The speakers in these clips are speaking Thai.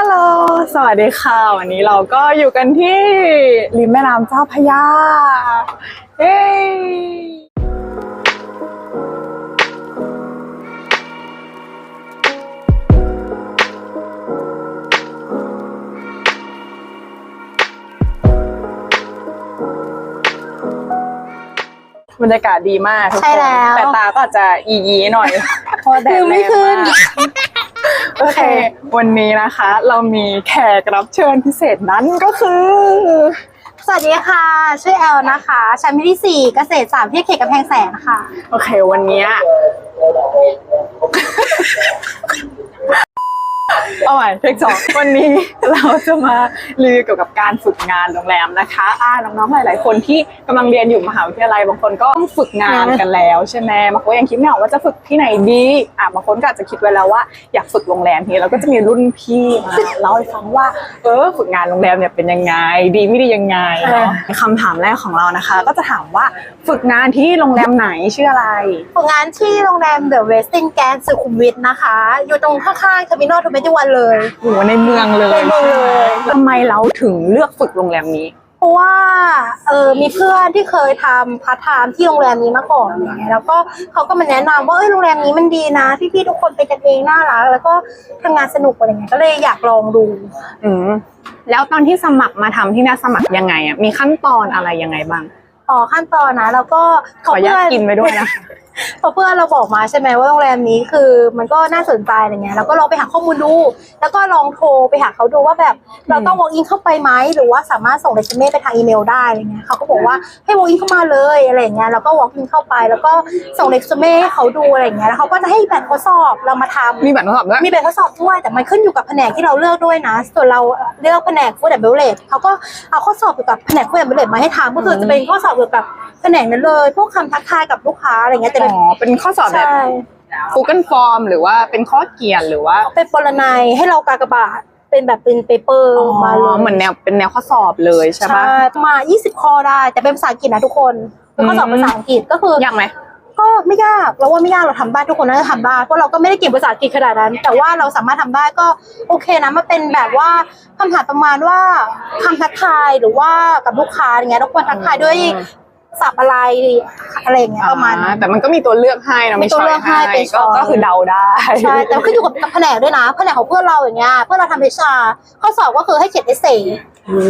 ฮัลโหล สวัสดีค่ะ วันนี้เราก็อยู่กันที่ริมแม่น้ำเจ้าพระยา เฮ้บรรยากาศดีมากทุกคนใช่แล้ว แต่ตาก็อาจจะอียีหน่อยเพราะว่าแดดลืมไม่ขึ้นแรงมาก โอเค วันนี้นะคะ เรามีแขกรับเชิญพิเศษนั้นก็คือ สวัสดีค่ะ ชื่อแอลนะคะ ชั้นปีที่สี่เกษตรศาสตร์ที่เขตกำแพงแสนค่ะ โอเค วันเนี้ย เอาใหม่เทคสองวันนี้เราจะมารีวิวเกี่ยวกับการฝึกงานโรงแรมนะคะอ่าน้องๆหลาย ๆ คนที่กำลังเรียนอยู่มหาวิทยาลัยบางคนก็ต้องฝึกงานกันแล้วใช่ไหมบางคนยังคิดไม่ออกว่าจะฝึกที่ไหนดีอะบางคนก็อาจจะคิดไว้แล้วว่าอยากฝึกโรงแรมทีเราก็จะมีรุ่นพี่มาเล่าให้ฟังว่า เออฝึกงานโรงแรมเนี่ยเป็นยังไง ดีไม่ดียังไงเนาะคำถามแรกของเรานะคะ ก็จะถามว่าฝึกงานที่โรงแรมไหนชื่ออะไร ฝึกงานที่โรงแรมเดอะเวสตินแกนสุขุมวิทนะคะ อยู่ตรงข้างๆเทอร์มินอลทูเมติวันเลยโอ้โหในเมืองเลยในเมืองเลยทำไมเราถึงเลือกฝึกโรงแรมนี้ เพราะว่าเออมีเพื่อนที่เคยทำพาร์ทไทม์ที่โรงแรมนี้มาก่อนอย่างเงี้ยแล้วก็เขาก็มาแนะนำว่าเอ้ยโรงแรมนี้มันดีนะพี่ๆทุกคนเป็นกันเองน่ารักแล้วก็ทำงานสนุกอะไรเงี้ยก็เลยอยากลองดู อืมแล้วตอนที่สมัครมาทำที่นี่สมัครยังไงอะมีขั้นตอนอะไรยังไงบ้างต่อขั้นตอนนะ แล้วก็ขออนุญาตกินไปด้วยนะ พอเพื่อนเราบอกมาใช่ไหมว่าโรงแรมนี้คือมันก็น่าสนใจอะไรเงี้ยแล้วก็ลองไปหาข้อมูลดู แล้วก็ลองโทรไปหาเขาดูว่าแบบเราต้อง walk in เข้าไปไหมหรือว่าสามารถส่งเรซูเม่ไปทางอีเมลได้อะไรเงี้ยเขาก็บอกว่าให้ walk in เข้ามาเลยอะไรเงี้ยแล้วก็ walk in เข้าไป แล้วก็ส่งเรซูเม่ให้เขาดูอะไรเงี้ยแล้วเขาก็จะให้แบบทดสอบเรามาทำมีแบบทดสอบด้วยมีแบบทดสอบด้วยแต่มันขึ้นอยู่กับแผนกที่เราเลือกด้วยนะ ส่วนเราเลือกแผนกฟู้ดแอนด์เบลเลตเขาก็เอาข้อสอบเกี่ยวกับแผนกฟู้ดแอนด์เบลเลตมาให้ทำก็คือจะเป็นข้อสอบเกี่ยวกับแผนกนั้นเลย พวกคำทักทายกับลูกค้าอะไรเงี้ยแต่อ๋เป็นอเป็นข้อสอบแบบ ใช่ Google Form หรือว่าเป็นข้อเขียนหรือว่าเป็นปรนัยให้เรากากบาทเป็นแบบเป็นเปเปอร์อ๋อมาเลยเหมือนแนวเป็นแนวข้อสอบเลยใช่ปะมา20 ข้อได้ แต่เป็นภาษาอังกฤษนะทุกคนเป็นข้อสอบอืม ภาษาอังกฤษก็คือ ยากไหม ก็ไม่ยากเราว่าไม่ยากเราทำได้ทุกคนน่าจะทำได้เพราะเราก็ไม่ได้เก่งภาษาอังกฤษขนาดนั้น แต่ว่าเราสามารถทำได้ก็โอเคนะมันเป็นแบบว่าคำถามประมาณว่าคำทักทายหรือว่ากับลูกค้าอย่างเงี้ยเราควรทักทายด้วย ศัพท์อะไรอะไรอย่างเงี้ยประมาณอ่านั้น แต่มันก็มีตัวเลือกให้นะมีตัวเลือกให้เป็นก็ช้อยก็คือเดาได้ใช่แต่ขึ้นอยู่กับแผนกด้วยนะแผนกของเพื่อนเราอย่างเงี้ยเพื่อนเราทำเอชาข้อสอบก็คือให้เขียนเอเซโอ้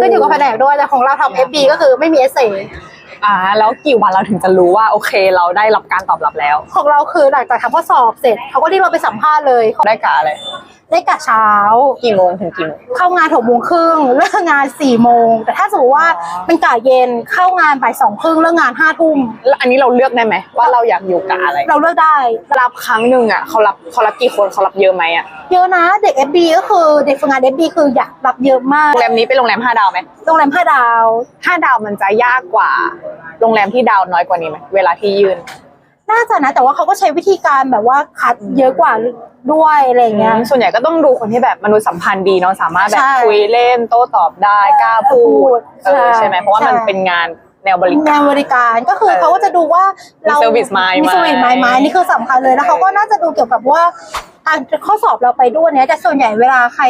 ขึ้นอยู่กับแผนกด้วยแต่ของเราทำเอฟบีก็คือไม่มีเอเซอ่าแล้วกี่วันเราถึงจะรู้ว่าโอเค เราได้รับการตอบรับแล้ว ของเราคือหลังจากทำข้อสอบเสร็จเขาก็เรียกเราไปสัมภาษณ์เลยได้กะอะไร ได้กะเช้า กี่โมงถึงกี่โมง เข้างานหกโมงครึ่งเลิกงานสี่โมง แต่ถ้าสมมติว่าอ๋อเป็นกะเย็นเข้างานบ่ายสองครึ่งเลิกงานห้าทุ่มแล้วอันนี้เราเลือกได้ไหมว่าเราอยากอยู่กะอะไร เราเลือกได้รับครั้งหนึ่งอะเขารับเขารับกี่คนเขารับเยอะไหมอะเยอะนะเด็ก FB ก็คือเด็กฝึกงาน FB คืออยากรับเยอะมากโรงแรมนี้เป็นโรงแรมห้าดาวไหมโรงแรมห้าดาวห้าดาวมันจะยากกว่า โรงแรมที่ดาวน้อยกว่านี้ไหมเวลาที่ยื่น น่าจะนะ แต่ว่าเขาก็ใช้วิธีการแบบว่าคัดเยอะกว่าด้วยอะไรอย่างเงี้ย ส่วนใหญ่ก็ต้องดูคนที่แบบมนุษยสัมพันธ์ดีเนาะสามารถแบบใช่คุยเล่นโต้ตอบได้กล้าพูดเออใช่ ใช่ไหมเพราะว่ามันใช่ เป็นงานแนวบริงาการ นบริการก็คือเออเขาก็จะดูว่าเรามี service mind มี service ไหม mind ไหมนี่คือสำคัญเลยแล้วเขาก็น่าจะดูเกี่ยวกับว่าอ่านข้อสอบเราไปด้วยเนี่ยแต่ส่วนใหญ่เวลาใคร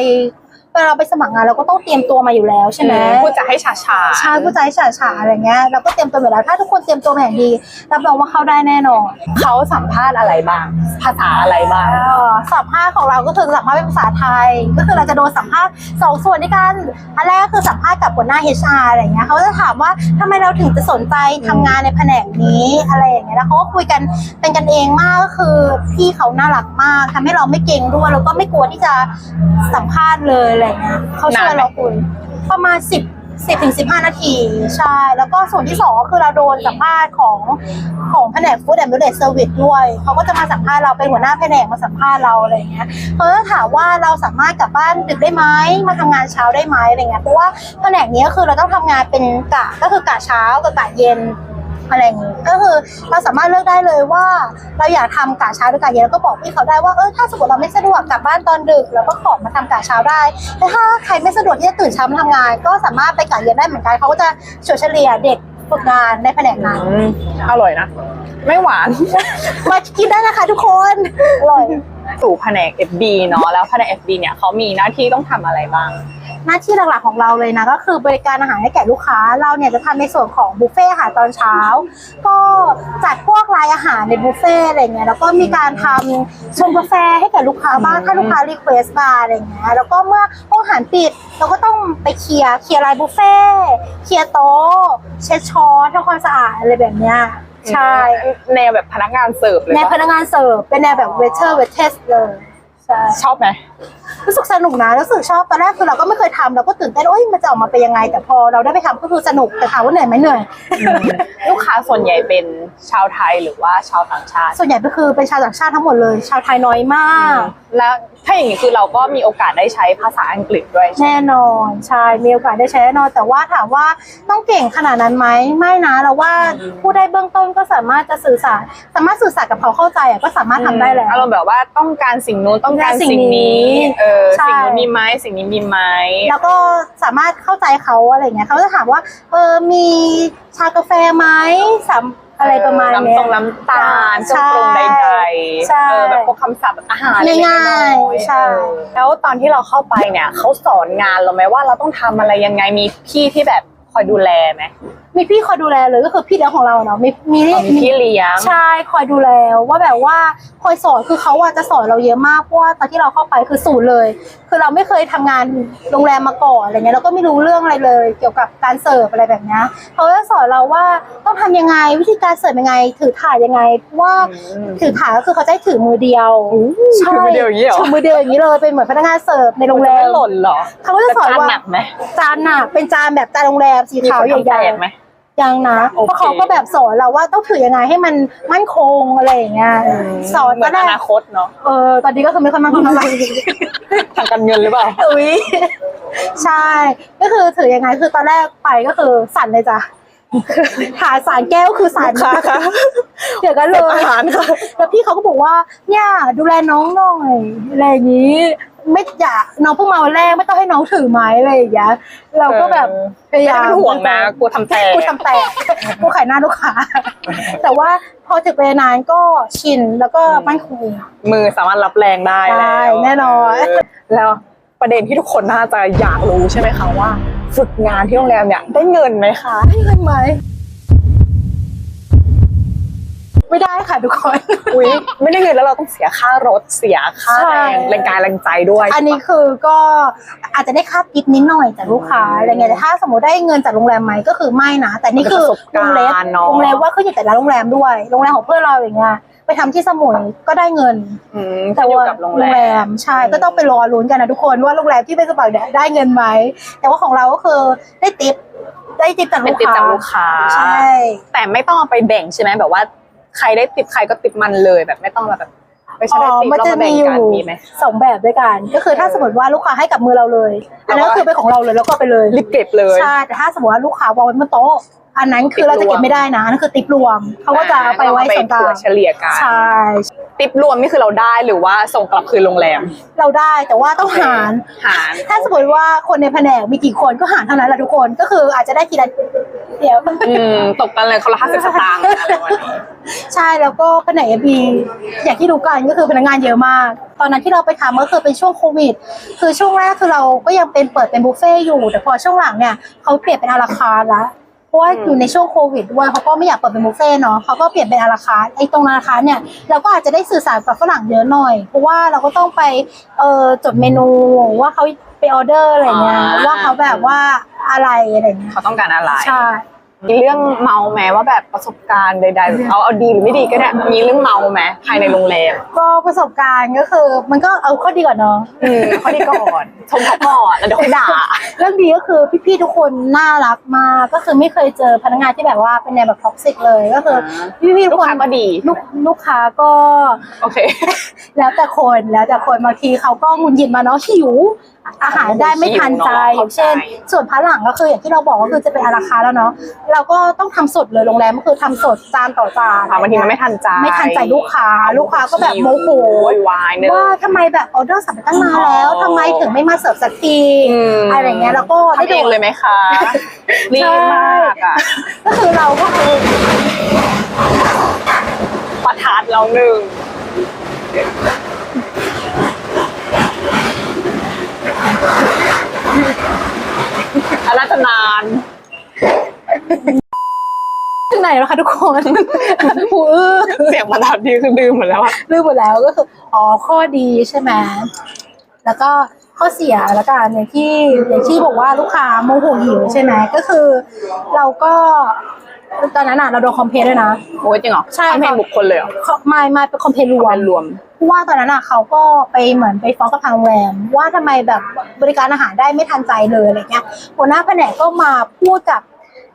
เวลาเราไปสมัครงานเราก็ต้องเตรียมตัวมาอยู่แล้วใช่ไหมพูดจะให้ชาชาใช่ผู้ใจฉาฉาอะไรเงี้ยเราก็เตรียมตัวอยู่แล้วถ้าทุกคนเตรียมตัวมาอย่างดีรับรองว่าเข้าได้แน่นอนเขาสัมภาษณ์อะไรบ้าง ภาษาอะไรบ้างเอ่อสัมภาษณ์ของเราก็คือสัมภาษณ์เป็นภาษาไทย ก็คือเราจะโดนสัมภาษณ์สองส่วนด้วยกันอันแรกก็คือสัมภาษณ์กับหัวหน้า HR อะไรเงี้ยเขาจะถามว่าทำไมเราถึงจะสนใจทำงานในแผนกนี้อะไรอย่างเงี้ยแล้วเขาก็คุยกันเป็นกันเองมากก็คือพี่เขาน่ารักมากทำให้เราไม่เก่งด้วยแล้วก็ไม่กลัวที่จะสัมภาษณ์เลยอะไรเงี้ยเขาชวนเราคุยประมาณสิบสิบถึงสิบห้านาที ใช่ แล้วก็ส่วนที่สองก็คือเราโดนสัมภาษณ์ของของแผนก Food and Beverage Service ด้วยเขาก็จะมาสัมภาษณ์เราเป็นหัวหน้าแผนกมาสัมภาษณ์เราอะไรอย่างเงี้ยเขาจะถามว่าเราสามารถกลับบ้านดึกได้ไหมมาทำงานเช้าได้ไหมอะไรเงี้ยเพราะว่าแผนกนี้ก็คือเราต้องทำงานเป็นกะก็คือกะเช้ากับกะเย็น อะไรอย่างงี้ก็คือเราสามารถเลือกได้เลยว่า เราอยากทำกะเช้าหรือกะเย็นแล้วก็บอกพี่เขาได้ว่าเออถ้าสมมติเราไม่สะดวกกลับบ้านตอนดึกเราก็ขอมาทำกะเช้าได้แต่ถ้าใครไม่สะดวกที่จะตื่นเช้ามาทำงาน ก็สามารถไปกะเย็นได้เหมือนกันเขาก็จะเฉลี่ยเฉลี่ยเด็กฝึกงานในแผนกนั้นอืมอร่อยนะ ไม่หวาน มากินได้นะคะทุกคน อร่อย สู่แผนก FB เนาะแล้วแผนก FB เนี่ยเขามีหน้าที่ต้องทำอะไรบ้าง หน้าที่หลักๆของเราเลยนะก็คือบริการอาหารให้แก่ลูกค้า เราเนี่ยจะทำในส่วนของบุฟเฟ่ต์อาหารตอนเช้า ก็จัดพวกรายอาหารในบุฟเฟ่ต์อะไรเงี้ยแล้วก็มีการทำชงกาแฟให้แก่ลูกค้าบ้างถ้าลูกค้ารีเควสต์มาอะไรเงี้ยแล้วก็เมื่อห้องอาหารปิดเราก็ต้องไปเคลียร์เคลียร์รายบุฟเฟ่ต์เคลียร์โต๊ะเช็ดช้อนทำความสะอาดอะไรแบบเนี้ยใช่แนวแบบพนักงานเสิร์ฟเลยในปะพนักงานเสิร์ฟเป็นแนวแบบเวเทอร์เวทเทสเลยใช่ชอบไหม รู้สึกสนุกนะรู้สึกชอบตอนแรกคือเราก็ไม่เคยทำเราก็ตื่นเต้นโอ้ยมันจะออกมาเป็นยังไง แต่พอเราได้ไปทำก็คือสนุกแต่ถามว่าเหนื่อยไหมเหนื่อย ลูกค้าส่วนใหญ่เป็นชาวไทยหรือว่าชาวต่างชาติ ส่วนใหญ่ก็คือเป็นชาวต่างชาติทั้งหมดเลย ชาวไทยน้อยมาก แล้วถ้าอย่างนี้คือเราก็มีโอกาสได้ใช้ภาษาอังกฤษด้วยใช่ไหมแน่นอนใช่มีโอกาสได้ใช้แน่นอน แต่ว่าถามว่าต้องเก่งขนาดนั้นไหมไม่นะเราว่าผู้ได้เบื้องต้นก็สามารถจะสื่อสารสามารถสื่อสารกับเขาเข้าใจอะก็สามารถทำได้แล้วอารมณ์แบบว่าต้องการสิ่งนู้นต้องการสิ่สิ่งงนี้นี้เออใช่ สิ่งนู้นมีไหมสิ่งนี้มีไหมแล้วก็สามารถเข้าใจเขาอะไรเงี้ยเขาจะถามว่า เออมีชากาแฟไหมสามอะไรประมาณเนี้ยน้ำตรงน้ำตาลเครื่องปรุงใดๆใช่เออแบบพวกคำศัพท์อาหารง่ายๆเล็กๆน้อๆใช่ เออแล้วตอนที่เราเข้าไปเนี่ยเขาสอนงานเราไหมว่าเราต้องทำอะไรยังไงมีพี่ที่แบบคอยดูแลไหมมีพี่คอยดูแลเลยก็คือพี่เลี้ยงของเราเนาะมีมีอ๋อมีพี่เลี้ยง ใช่คอยดูแลว่าแบบว่าคอยสอนคือเขาอะจะสอนเราเยอะมากเพราะว่าตอนที่เราเข้าไปคือศูนย์เลย คือเราไม่เคยทำงานโรงแรมมาก่อนอะไรเงี้ยเราก็ไม่รู้เรื่องอะไรเลย เกี่ยวกับการเสิร์ฟอะไรแบบเนี้ยเขาจะสอนเราว่าต้องทำยังไงวิธีการเสิร์ฟยังไง ถือถาดยังไงเพราะว่าอืมถือถาดก็คือเขาจะให้ถือมือเดียวถือมือเดียวอย่างนี้เหรอถือมือเดียวอย่างนี้เลยเป็นเหมือนพนักงานเสิร์ฟในโรงแรมันจะมไม่หล่นเหรอเขาก็จะสอนว่าจหนักไหมจานหนักเป็นจานแบบจานโรงแรมสีมีขาวคนใหทำแตญ่กไหมๆ ยังนะโอเค เพราะเขาก็แบบสอนเราว่าต้องถือยังไงให้มันมั่นคงอะไรอย่างเงี้ยสอนเหมืก็อนได้อนาคตเนาะเออตอนนี้ก็คือไม่ค่อยมั่นคงเท่าไหร่ ทางการเงินหรือเปล่า อุ้ยใช่ ก็คือถือยังไงคือตอนแรกไปก็คือสั่นเลยจ้ะหาสารแก้วคือสั่นค่ะค่ะเดี๋ยวกันเลยอาหารค่ะ แล้วพี่เขาก็บอกว่าเนี่ยดูแลน้องหน่อยอะไรอย่างนี้ ไม่อยากน้องเพิ่งมาวันแรกไม่ต้องให้น้องถือไม้อะไรอย่างเงี้ยเราก็แบบพยายามไม่ต้องห่วงนะกลัวทำแตก กูทำแตกกูขายหน้าลูกค้า แต่ว่าพอถึงเวลานานก็ชินแล้วก็มั่นคงมือสามารถรับแรงได้ได้ล้วแน่นอนเแล้วประเด็นที่ทุกคนน่าจะอยากรู้ใช่ไหมคะว่า ฝึกงานที่โรงแรมเนี่ยได้เงินไหมคะ ได้เงินไหม ไม่ได้ค่ะทุกคน อุ้ยไม่ได้เงินแล้วเราต้องเสียค่ารถเสียค่าใช่ แรงแรงกายแรงใจด้วยอันนี้คือก็อาจจะได้ค่าทิปนิดหน่อยจากลูกค้าอะไรเงี้ยแต่ถ้าสมมติได้เงินจากโรงแรมไหมก็คือไม่นะ แต่นี่คือประสบโรการณ์งแรมเนอะโรงแรมว่าขึ้นอยู่แต่ละโรงแรมด้วยโรงแรมของเพื่อนเราอย่างเงี้ยไปทำที่สมุยก็ได้เงินอืมขึ้นอยู่กับโรงแรมใช่ก็ต้องไปรอลุ้นกันนะทุกคนว่าโรงแรมที่ไปสมัครเนี่ยได้เงินไหมแต่ว่าของเราก็คือได้ติปได้ติปจากเป็ลูนกติดค้าจากลูกค้า ใช่ แต่ไม่ต้องเอาไปแบ่งใช่ไหมแบบว่า ใครได้ติดใครก็ติดมันเลยแบบไม่ต้องแบบไปใช้อ๋ได้อติดมันเราจะมาแบ่มีงอยู่กันมีไหมสองแบบด้วยกันก็คือถ้าสมมติว่าลูกค้าให้กับมือเราเลย อันนั้นก็คือเป็นของเราเลยแล้วก็เอาไปเลยรีบเก็บเลยใช่แต่ถ้าสมมติว่าลูกค้าวางไว้บนโต๊ะอันนั้นคือเราจะเก็บไม่ได้นะอันนั่นคือติปรวมเขาก็จะเอาไปไว้ส่วนกลาถั่วงเฉลี่ยกันใช่ ติปรวมนี่คือเราได้หรือว่าส่งกลับคืนโรงแรม เราได้แต่ว่าต้องหาร หาร ถ้าสมมติว่าคนในแผนกมีกี่คนก็หารเท่านั้นแหละทุกคนก็คืออาจจะได้ทีละเดี๋ยว อืม ตกกันเลยคนละห้าสิบสตางค์อะไรวันนี้ ใช่แล้วก็แผนกเอพีอย่างที่รู้กันก็คือพนักงานเยอะมาก ตอนนั้นที่เราไปทำก็คือเป็นช่วงโควิด คือช่วงแรกคือเราก็ยังเป็นเปิดเป็นบุฟเฟ่ต์อยู่ แต่พอช่วงหลังเนี่ยเขาเปลี่ยนเป็นอาราคาร์ทละเพ ราะว่าอยู่ในช่วงโควิดด้วยเขาก็ไม่อยากเปิดเป็นบุฟเฟ่ต์เนาะเขาก็เปลี่ยนเป็นอาราคาร์ทไอ้ตรงอาราคาร์ทเนี่ยเราก็อาจจะได้สื่อสารกับฝรั่งเยอะหน่อย เพราะว่าเราก็ต้องไปเอ่อจดเมนูว่าเขาไปออเดอร์อะไรเงี้ยว่าเขาแบบว่าอะไรอะไรเงี้ยเขาต้องการอะไรใช่ มีเรื่องเมาแม้ว่าแบบประสบการณ์ใดๆ เอาเอาดีหรือไม่ดีก็ได้มีเรื่องเมาไหมภายในโรงแรมก็ประสบการณ์ก็คือ มันก็เอาข้อดีก่อนเนาะอืมข้อดีก่อนชมเขาก่อนแล้วเดี๋ยวค่อยด่าเรื่องดีก็คือพี่ๆทุกคนน่ารักมากก็คือไม่เคยเจอพนักงานที่แบบว่าเป็นแนวแบบท็อกซิกเลยก็คือพี่ๆทุลูกกคนค้าก็ดีลูกลูกค้าก็โอเค แล้วแต่คนแล้วแต่คนบางทีเขาก็หงุนหงิดมาเนาะหิวอาหารได้ไม่ทันใจหิวเนอะอย่างเช่นเข้าใจส่วนพาหลังก็คืออย่างที่เราบอกก็คือจะเป็นอาราคาร์ทแล้วเนาะเราก็ต้องทำสดเลยโรงแรมก็คือทำสดจานต่อจานค่ะบางทีมันไม่ทันใจไม่ทันใจลูกค้า ลูกค้าก็แบบโมโหโวยวายเนอะว่าทำไมแบบออเดอร์สั่งไปตั้งนานแล้วอ๋อทำไมถึงไม่มาเสิร์ฟสักทีมอะไรเงี้ยแล้วก็ได้ทำเองดูเลยไหมคะรีบมากอะก็คือเราก็คือประทัดเราหนึ่ง อารัธนานถึงไหนแล้วคะทุกคนผูอื้อเสียงประดัดีคือลืมหมดแล้วอะลืมหมดแล้วก็คืออ๋อข้อดีใช่ไหมแล้วก็ ข้อเสียแล้วกันอย่างที่อย่างที่บอกว่าลูกค้าโมโหหิวใช่ไหมก็คือ เราก็ตอนนั้นอะเราโดนคอมเพลนด้วยนะโอ้ยจริงเหรอใช่ทำเพลงบุคคลเลยเหรอไม่ไม่เป็นคอมเพลนรวมเป็นรวมเพราะว่าตอนนั้นอะเขาก็ไปเหมือนไปฟ้องกับทางโรงแรม ว่าทำไมแบบบริการอาหารได้ไม่ทันใจเลยอะไรเงี้ยหัวหน้าแผนกก็มาพูดกับ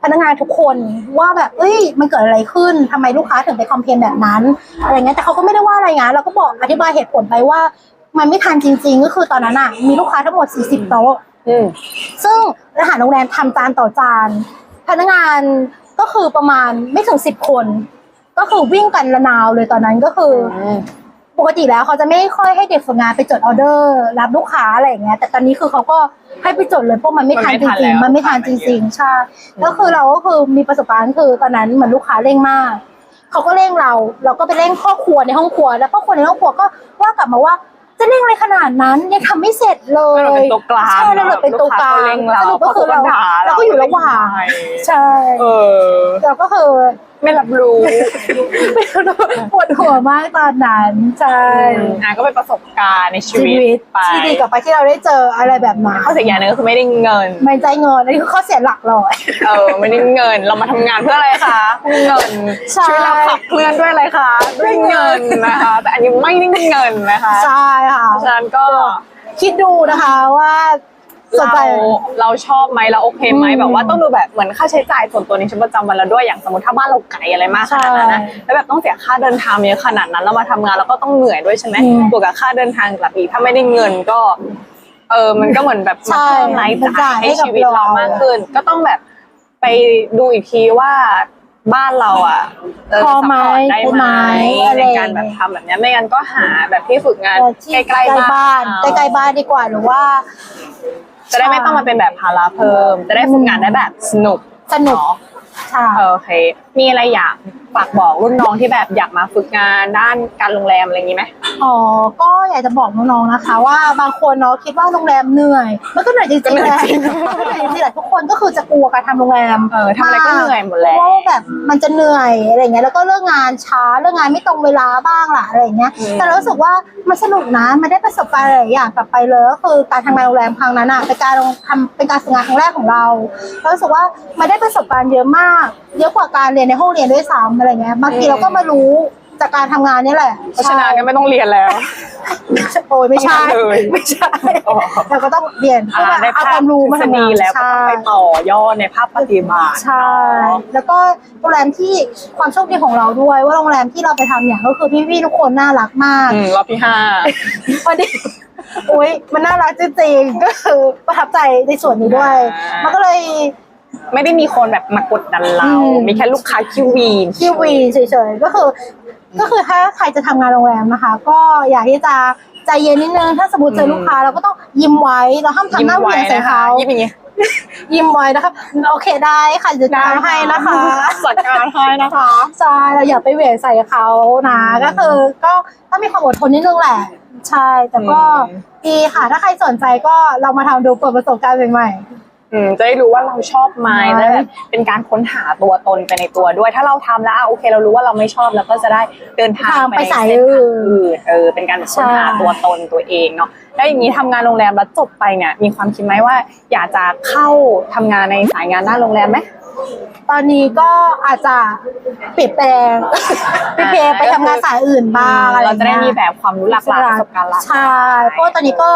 พนักงานทุกคนว่าแบบเอ้ย มันเกิดอะไรขึ้นทำไมลูกค้าถึงไปคอมเพลนแบบนั้นอะไรเงี้ยแต่เขาก็ไม่ได้ว่าอะไรนะเราก็บอกอธิบายเหตุผลไปว่า มันไม่ทันจริง ๆ ก็คือตอนนั้นอะมีลูกค้าทั้งหมด 40 โต๊ะ อืมซึ่งอาหารโรงแรมทำจานต่อจาน พนักงานก็คือประมาณไม่ถึงสิบคน ก็คือวิ่งกันระนาวเลยตอนนั้นก็คือปกติแล้วเขาจะไม่ค่อยให้เด็กฝึกงานไปจดออเดอร์ รับลูกค้าอะไรอย่างเงี้ยแต่ตอนนี้คือเขาก็ให้ไปจดเลยเพราะมันไม่ทันจริงๆ มันไม่ทันจริง ๆ ใช่ก็คือเราก็คือมีประสบการณ์คือตอนนั้นเหมือนลูกค้าเร่งมากเขาก็เร่งเรา เราก็ไปเร่งพ่อครัวในห้องครัว แล้วพ่อครัวในห้องครัวก็ว่ากลับมาว่า จะเร่งอะไรขนาดนั้นยังทำไม่เสร็จเลเรายเป็นตัวกลางใช่เราเลยเป็นตัวกลางลูค้เร่งเราสรุปก็คือเราขด่เราก็อยู่ระหว่างใช่เออเราก็คือ ไม่รับรู้ปวดหัวมากตอนนั้นใช่อะก็เป็นประสบการณ์ในชีชีวิวิตตไปที่ดีกลับไปที่เราได้เจออะไรแบบนั้นข้อเสียอย่างหนึงก็คือไม่ได้เงิน ไม่ใจเงินอันนี้คือข้อเสียหลักเลย เออไม่ได้เงินเรามาทำงานเพื่ออะไรคะเงินใช่ ชีวิตเราขับเคลื่อนด้วยอะไรคะด้วยเงินนะคะ แต่อันนี้ไม่ได้เงินนะคะใช่ค่ะ เพราะฉะนั้นก็ คิดดูนะคะว่า สนเราใจ เราชอบไหมเราโอเคไหมอืมแบบว่าต้องดูแบบเหมือนค่าใช้จ่ายส่วนตัวในชีวิตประจำวันเราด้วยอย่างสมมติถ้าบ้านเราไกลอะไรมากขนาดนั้นนะใช่แล้วแบบต้องเสียค่าเดินทางเยอะขนาดนั้นเรามาทำงานแล้วก็ต้องเหนื่อยด้วยใช่ไหมอืมบวกกับค่าเดินทางกลับอีกถ้าไม่ได้เงินก็ เออมันก็เหมือนแบบใช่มาเพิ่มรายมันจ่าจ่ายยให้ให้กับชีวิตเราเรามากขึ้น ก็ต้องแบบไปดูอีกทีว่าบ้านเราอะเพอไหม ซัพพร์ตได้ได้ไหไหมมอะไรในการแบบทำแบบเนี้ยไม่งั้นก็หาแบบที่ฝึกงานเออที่ใกล้ๆบ้าน ใกล้ๆบ้านดีกว่าหรือว่า จะได้ไม่ต้องมาเป็นแบบภาระเพิ่ม จะได้ฝึกงานได้แบบสนุกสนุก เนาะค่ะโอเค มีอะไรอยากฝากบอกรุ่นน้องที่แบบอยากมาฝึกงานด้านการโรงแรมอะไรอย่างนี้ไหม อ๋อ ก็อยากจะบอกน้องๆนะคะ ว่าบางคนเนาะคิดว่าโรงแรมเหนื่อย มันก็เหนื่อยจริงก็ๆเหนื่แหอยละจริงก็เหนื่อยจริงๆแหละทุกคนก็คือจะกลัวการทำโรงแรม เออทำอะไรก็เหนื่อยหมดเพแล้วราะว่าแบบมันจะเหนื่อยอะไรเงี้ยแล้วก็เลิกงานช้าเลิกงานไม่ตรงเวลาบ้างล่ะอะไรเงี้ยอืมแต่เรารู้สึกว่ามันสนุกนะมันได้ประสบการณ์หลายอย่างกลับไปเลยก็คือการทำงานโรงแรมครั้งนั้นอะเป็นการลงทำเป็นการฝึกงานครั้งแรกของเราเรารู้สึกว่ามันได้ประสบการณ์เยอะมาก เยอะกว่าการเรียนในห้องเรียนด้วยซ้ำอะไรเงี้ยบางทีเราก็มารู้จากการทำงานนี่แหละเพราะฉะนั้นก็ไม่ต้องเรียนแล้ว โอ้ยไม่ใช่ไม่เลย ไม่ใช่อ๋อเราก็ต้องเรียนเพื่ออ่าแบบได้เอาภาคพวามรู้มาทฤษทำฎีงานแล้วก็ต้องไปใช่ต่อยอดในภาพปฏิบัติใช่แล้วก็โรงแรมที่ความโชคดีของเราด้วย ว่าโรงแรมที่เราไปทำเนี่ยก็คือพี่ๆทุกคนน่ารักมากอืมรอบที่ห้าวันนี้อุ้ยมันน่ารักจริงๆก็คือประทับใจในส่วนนี้ด้วยอ่ามัมันก็เลย ไม่ได้มีคนแบบมากดดันเรา อืม มีแค่ลูกค้าคิววีน คิววีเฉยๆก็คือ ก็คือถ้าใครจะทำงานโรงแรมนะคะ ก็อยากที่จะใจเย็นนิดนึงถ้าสมมติเจอลูกค้าเราก็ต้องยิ้มไว้เราห้ามทำหน้าเหวี่ยงใส่เขายิ้มอย่างงี้ยิ้มไว้นะคะโอเคได้ค่ะจะทำให้นะคะจัดการให้นะคะ ใช่เราอย่าไปเหวี่ยงใส่เขานะอืมก็คือ ก็ต้องมีความอดทนนิดนึงแหละ ใช่แต่ก็อืม ดีค่ะถ้าใครสนใจก็เรามาทำดูเปิดประสบการณ์ใหม่ อืมจะได้รู้ว่าเราชอบไหมใช่ แล้วแบบเป็นการค้นหาตัวตนไปในตัวด้วย ถ้าเราทำแล้วอะโอเค เรารู้ว่าเราไม่ชอบแล้วก็จะได้เดินทางทางไปไปในสายเส้นทางอื่นอื่นเออเป็นการค้นหาใช่ ตัวตนตัวเองเนาะแล้วอย่างนี้ทำงานโรงแรมแล้วจบไปเนี่ยมีความคิดไหมว่า อยากจะเข้าทำงานในสายงานด้านโรงแรมไหมๆตอนนี้ก็อาจจะเปลี่ยนแปลงเปลี่ยนแปลงไปทำงานสายอื่นบ้างอะไรเราจะได้งี้ยมีแบบความรู้หลากหลายประสบการณ์หลากหลาย ใช่เพราะว่าตอนนี้ก็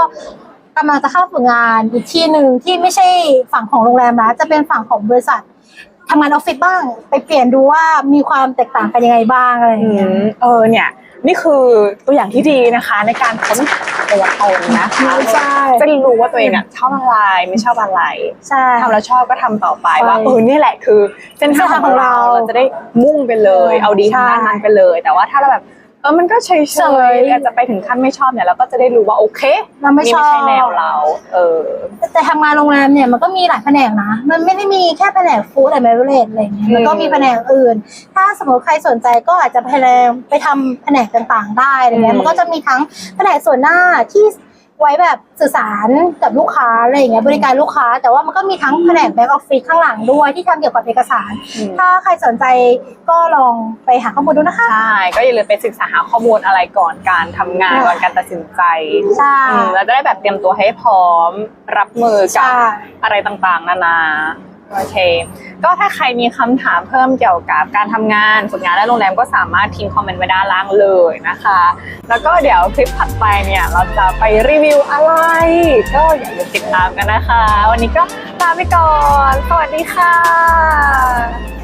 กำลังจะเข้าฝึกงานอีกที่หนึ่งที่ไม่ใช่ฝั่งของโรงแรมนะจะเป็นฝั่งของบริษัททำงานออฟฟิศบ้าง ไปเปลี่ยนดูว่ามีความแตกต่างกันยังไงบ้างอะไรออืย่างเงี้ยมเออเนี่ยนี่คือตัวอย่างที่ดีนะคะในการค้นหาตัวตนนะคะใช่จะได้รู้ว่าตัวเองอะชอบอะไรไม่ชอบอะไรใช่ทำแล้วชอบก็ทำต่อไปใช่ว่าเออนี่แหละคือเส้นทางของเราเส้นทางของเราเราจะได้มุ่งไปเลย เอาดีใช่ทางด้านนั้นไปเลย แต่ว่าถ้าเราแบบ เออมันก็เฉยเฉๆยอาจจะไปถึงขั้นไม่ชอบเนี่ยเราก็จะได้รู้ว่าโอเคเราไม่นี่ชอบไม่ใช่แนวเรา เออ แต่ทำงานโรงแรมเนี่ยมันก็มีหลายแผนกนะ มันไม่ได้มีแค่แผนกฟู้ดแอนด์เบเวอเรจอะไรเงี้ยอืมมันก็มีแผนกอื่น ถ้าสมมติใครสนใจก็อาจจะไปแผนกไปทำแผนกต่างๆ ได้อะไรเงี้ยมันก็จะมีทั้งแผนกส่วนหน้าที่ ไว้แบบสื่อสารกับลูกค้าอะไรอย่างเงี้ยบริการลูกค้า แต่ว่ามันก็มีทั้งแผนกแบ็กออฟฟิศข้างหลังด้วยที่ทำเกี่ยวกับเอกสารอืมถ้าใครสนใจก็ลองไปหาข้อมูลดูนะคะ ใช่ ก็อย่าลืมไปศึกษาหาข้อมูลอะไรก่อนการทำงานก่อนการตัดสินใจใช่ อืมแล้วจะได้แบบเตรียมตัวให้พร้อมรับมือกับใช่ อะไรต่างๆ นานา โอเค ก็ถ้าใครมีคำถามเพิ่มเกี่ยวกับการทำงานฝึกงานและโรงแรมก็สามารถทิ้งคอมเมนต์ไว้ด้านล่างเลยนะคะ แล้วก็เดี๋ยวคลิปถัดไปเนี่ยเราจะไปรีวิวอะไร ก็อย่าลืมติดตามกันนะคะ วันนี้ก็ลาไปก่อน สวัสดีค่ะ